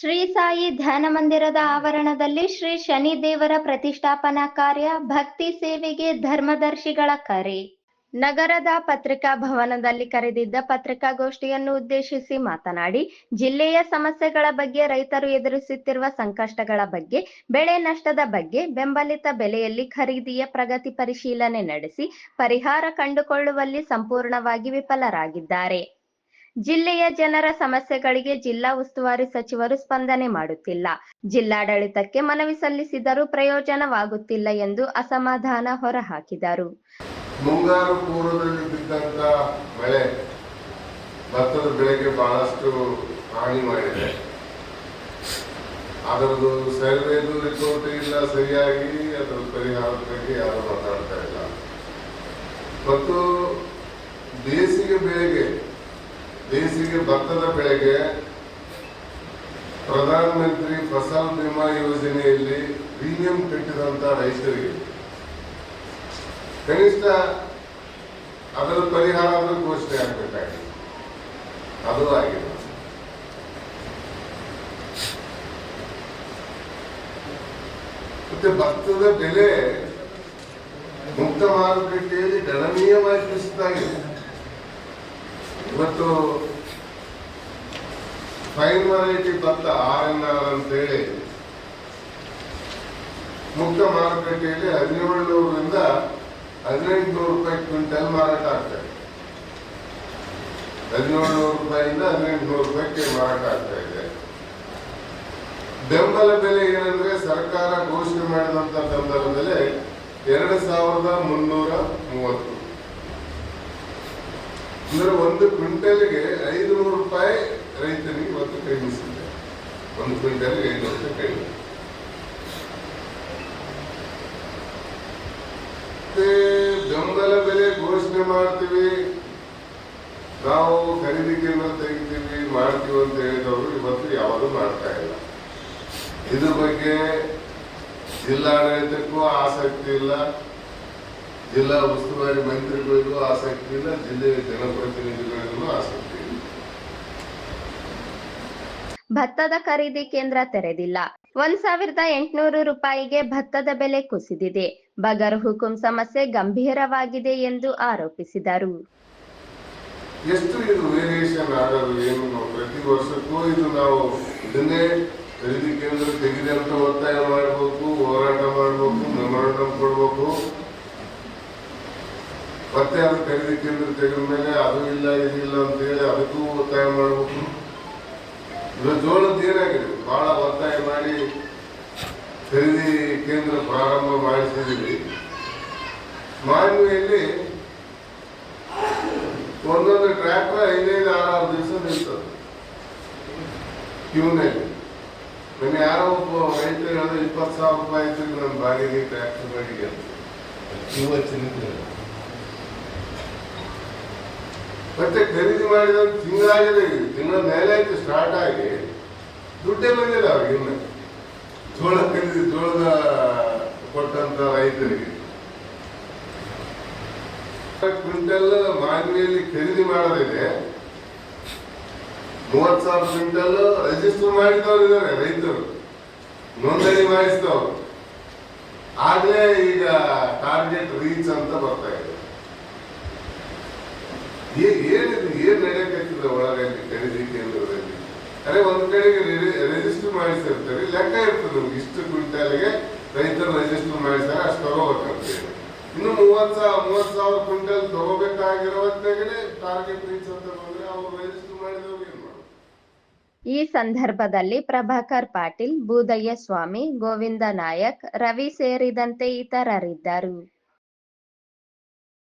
ಶ್ರೀ ಸಾಯಿ ಧ್ಯಾನ ಮಂದಿರದ ಆವರಣದಲ್ಲಿ ಶ್ರೀ ಶನಿ ದೇವರ ಪ್ರತಿಷ್ಠಾಪನಾ ಕಾರ್ಯ, ಭಕ್ತಿ ಸೇವೆಗೆ ಧರ್ಮದರ್ಶಿಗಳ ಕರೆ. ನಗರದ ಪತ್ರಿಕಾ ಭವನದಲ್ಲಿ ಕರೆದಿದ್ದ ಪತ್ರಿಕಾಗೋಷ್ಠಿಯನ್ನು ಉದ್ದೇಶಿಸಿ ಮಾತನಾಡಿ, ಜಿಲ್ಲೆಯ ಸಮಸ್ಯೆಗಳ ಬಗ್ಗೆ ರೈತರು ಎದುರಿಸುತ್ತಿರುವ ಸಂಕಷ್ಟಗಳ ಬಗ್ಗೆ, ಬೆಳೆ ನಷ್ಟದ ಬಗ್ಗೆ, ಬೆಂಬಲಿತ ಬೆಲೆಯಲ್ಲಿ ಖರೀದಿಯ ಪ್ರಗತಿ ಪರಿಶೀಲನೆ ನಡೆಸಿ, ಪರಿಹಾರ ಕಂಡುಕೊಳ್ಳುವಲ್ಲಿ ಸಂಪೂರ್ಣವಾಗಿ ವಿಫಲರಾಗಿದ್ದಾರೆ. ಜಿಲ್ಲೆಯ ಜನರ ಸಮಸ್ಯೆಗಳಿಗೆ ಜಿಲ್ಲಾ ಉಸ್ತುವಾರಿ ಸಚಿವರು ಸ್ಪಂದನೆ ಮಾಡುತ್ತಿಲ್ಲ. ಜಿಲ್ಲಾಡಳಿತಕ್ಕೆ ಮನವಿ ಸಲ್ಲಿಸಿದರೂ ಪ್ರಯೋಜನವಾಗುತ್ತಿಲ್ಲ ಎಂದು ಅಸಮಾಧಾನ ಹೊರಹಾಕಿದರು. ಮುಂಗಾರು ಪೂರ್ವದಲ್ಲಿ ಬಿದ್ದಂತ ಮಳೆ ಭತ್ತದ ಬೆಳೆಗೆ ಬಹಳಷ್ಟು ಹಾನಿ ಮಾಡಿದೆ. ಅದರದ್ದು ಸರ್ವೇದು ರಿಪೋರ್ಟ್ ಇಲ್ಲ, ಸರಿಯಾಗಿ ಅದರ ಪರಿಹಾರದ ಬಗ್ಗೆ ಯಾರು ಮಾತಾಡ್ತಾ ಇಲ್ಲ. ಮತ್ತು ಬೇಸಿಗೆ ಬೆಳೆಗೆ ಬೇಸಿಗೆ ಭತ್ತದ ಬೆಳೆಗೆ ಪ್ರಧಾನ ಮಂತ್ರಿ ಫಸಲ್ ಬಿಮಾ ಯೋಜನೆಯಲ್ಲಿ ಪ್ರೀಮಿಯಂ ಕಟ್ಟಿದಂತ ರೈತರಿಗೆ ಕನಿಷ್ಠ ಅದರ ಪರಿಹಾರ ಘೋಷಣೆ ಆಗಬೇಕಾಗಿದೆ. ಅದು ಆಗಿದೆ. ಮತ್ತೆ ಭತ್ತದ ಬೆಲೆ ಮುಕ್ತ ಮಾರುಕಟ್ಟೆಯಲ್ಲಿ ಗಣನೀಯವಾಗಿ ಕುಸಿತಾಗಿದೆ. ಇವತ್ತು ಫೈನ್ ವೆರೈಟಿ ಭತ್ತ ಆರ್ ಎನ್ ಆರ್ ಅಂತೇಳಿ ಮುಕ್ತ ಮಾರುಕಟ್ಟೆಯಲ್ಲಿ ಹದಿನೇಳುನೂರರಿಂದ ಹದಿನೆಂಟುನೂರು ರೂಪಾಯಿ ಕ್ವಿಂಟಲ್ ಮಾರಾಟ ಆಗ್ತದೆ ಹದಿನೇಳುನೂರು ರೂಪಾಯಿಂದ ಹದಿನೆಂಟುನೂರು ರೂಪಾಯಿಗೆ ಮಾರಾಟ ಆಗ್ತಾ ಇದೆ. ಬೆಂಬಲ ಬೆಲೆ ಏನಂದ್ರೆ ಸರ್ಕಾರ ಘೋಷಣೆ ಮಾಡಿದಂತ ಬೆಂಬಲ ಬೆಲೆ ಎರಡು ಸಾವಿರದ ಮುನ್ನೂರ ಮೂವತ್ತು. ಅಂದ್ರೆ ಒಂದು ಕ್ವಿಂಟಲ್ಗೆ ಐದು ನೂರು ರೂಪಾಯಿ ರೈತನಿಗೆ ಇವತ್ತು ಕೈಮಿಸಿದೆ ಒಂದು ಕ್ವಿಂಟಲ್ಗೆ ಐದು ರೂಪಾಯಿ ಕೈ ಮತ್ತೆ ಬೆಂಬಲ ಬೆಲೆ ಘೋಷಣೆ ಮಾಡ್ತೀವಿ. ನಾವು ಖರೀದಿ ಕೇಂದ್ರ ತೆಗಿತೀವಿ, ಮಾಡ್ತೀವಿ ಅಂತ ಹೇಳಿದವರು ಇವತ್ತು ಯಾವುದು ಮಾಡ್ತಾ ಇಲ್ಲ. ಇದ್ರ ಬಗ್ಗೆ ಜಿಲ್ಲಾಡಳಿತಕ್ಕೂ ಆಸಕ್ತಿ ಇಲ್ಲ. ಜಿಲ್ಲಾ ಉಸ್ತುವಾರಿ ಮಂತ್ರಿಗಳಿಗೂ ಆಸಕ್ತಿ ಇಲ್ಲ ಜಿಲ್ಲೆಯ ಜನಪ್ರತಿನಿಧಿಗಳಿಗೂ ಆಸಕ್ತಿ ಇಲ್ಲ. ಭತ್ತದ ಖರೀದಿ ಕೇಂದ್ರ ತೆರೆದಿಲ್ಲ. ಒಂದ್ ಸಾವಿರದ ಎಂಟುನೂರು ರೂಪಾಯಿಗೆ ಭತ್ತದ ಬೆಲೆ ಕುಸಿದಿದೆ. ಬಗರ್ ಹುಕುಂ ಸಮಸ್ಯೆ ಗಂಭೀರವಾಗಿದೆ ಎಂದು ಆರೋಪಿಸಿದರು. ಎಷ್ಟು ಇದು ವೇರಿಯೇಷನ್ ಆಗೋದು ಏನು ಪ್ರತಿ ವರ್ಷಕ್ಕೂ ಇದು ನಾವು ಇದನ್ನೇ ಖರೀದಿ ಕೇಂದ್ರ ತೆಗೆದಂತ ಒತ್ತಾಯ ಮಾಡಬೇಕು ಹೋರಾಟ ಮಾಡಬೇಕು ಮೆಮೊರಾಂಡಮ್ ಕೊಡ್ಬೇಕು. ಮತ್ತೆ ಅದು ಖರೀದಿ ಕೇಂದ್ರ ತೆಗೆದ ಮೇಲೆ ಅದು ಇಲ್ಲ ಇದಿಲ್ಲ ಅಂತ ಹೇಳಿ ಅದಕ್ಕೂ ಒತ್ತಾಯ ಮಾಡಬೇಕು. ಇದು ಜೋಳದ ಏನಾಗಿದೆ? ಬಹಳ ಒತ್ತಾಯ ಮಾಡಿ ಖರೀದಿ ಕೇಂದ್ರ ಪ್ರಾರಂಭ ಮಾಡಿಸಿದ್ದೀವಿ. ಮಾನ್ವಿಯಲ್ಲಿ ಒಂದೊಂದು ಟ್ರ್ಯಾಕ್ಟರ್ ಐದೈದು, ಆರಾರು ದಿವಸ ನಿಲ್ತದೆ. ಕ್ಯೂನಲ್ಲಿ. ನಮ್ಗೆ ಯಾರೋ ಒಬ್ಬ ರೈತ ಹೇಳಿದ್ರೆ ಇಪ್ಪತ್ತು ಸಾವಿರ ರೂಪಾಯಿ ಇತ್ತು ನಮ್ಮ ಬಾಡಿಗೆ ಟ್ರ್ಯಾಕ್ಟರ್ ಬಾಡಿಗೆ ಅಂತ. ಕ್ಯೂ ಹಚ್ಚಿ ನಿಂತಿದ್ದಾರೆ. ಮತ್ತೆ ಖರೀದಿ ಮಾಡಿದ ತಿಂಗಳಾಗಿದೆ. ತಿಂಗಳ ಮೇಲೆ ಆಯ್ತು ಸ್ಟಾರ್ಟ್ ಆಗಿ ದುಡ್ಡೇ ಬಂದಿಲ್ಲ ಅವ್ರಿಗೆ ಇನ್ನು. ಜೋಳ ಖರೀದಿ, ಜೋಳದ ಕೊಟ್ಟಂತ ರೈತರಿಗೆ. ಕ್ವಿಂಟಲ್ ಮಾನ್ವಿಯಲ್ಲಿ ಖರೀದಿ ಮಾಡೋದಿದೆ. ಮೂವತ್ ಸಾವಿರ ಕ್ವಿಂಟಲ್ ರಿಜಿಸ್ಟರ್ ಮಾಡಿದವರು ಇದ್ದಾರೆ ರೈತರು. ನೋಂದಣಿ ಮಾಡಿಸಿದವರು. ಆಗ್ಲೇ ಈಗ ಟಾರ್ಗೆಟ್ ರೀಚ್ ಅಂತ ಬರ್ತಾ ಇದೆ. ಏ- ಏನಿದು, ಏನ್ ನಡೆಯಕತ್ತಿದೆ ಒಳಗೆ ಖರೀದಿ ಕೇಂದ್ರದಲ್ಲಿ. ಅರೆ ಒಂದ್ ಕಡೆಗೆ ರಿಜಿಸ್ಟರ್ ಮಾಡಿಸಿರ್ತಾರೆ, ಲೆಕ್ಕ ಇರ್ತದೆ ನಮ್ಗೆ, ಇಷ್ಟು ಕ್ವಿಂಟಲ್ಗೆ ರೈತರು ರಿಜಿಸ್ಟರ್ ಮಾಡಿಸ್ತಾರೆ ಅಷ್ಟು ತಗೋಬೇಕಂತ ಹೇಳಿ ಇನ್ನು ಮೂವತ್ ಸಾವಿರ ಮೂವತ್ ಸಾವಿರ ಕ್ವಿಂಟಲ್ ತಗೋಬೇಕಾಗಿರೋ ಹೊತ್ತಿನಾಗನೇ ಟಾರ್ಗೆಟ್ ರೀಚ್ ಅಂತ ಬಂದ್ರೆ ಅವ್ರು ರಿಜಿಸ್ಟರ್ ಮಾಡಿದವ್ರು ಏನ್ ಮಾಡೋದು? ಈ ಸಂದರ್ಭದಲ್ಲಿ ಪ್ರಭಾಕರ್ ಪಾಟೀಲ್ ಬೂದಯ್ಯ ಸ್ವಾಮಿ, ಗೋವಿಂದ ನಾಯಕ್, ರವಿ ಸೇರಿದಂತೆ ಇತರರಿದ್ದರು.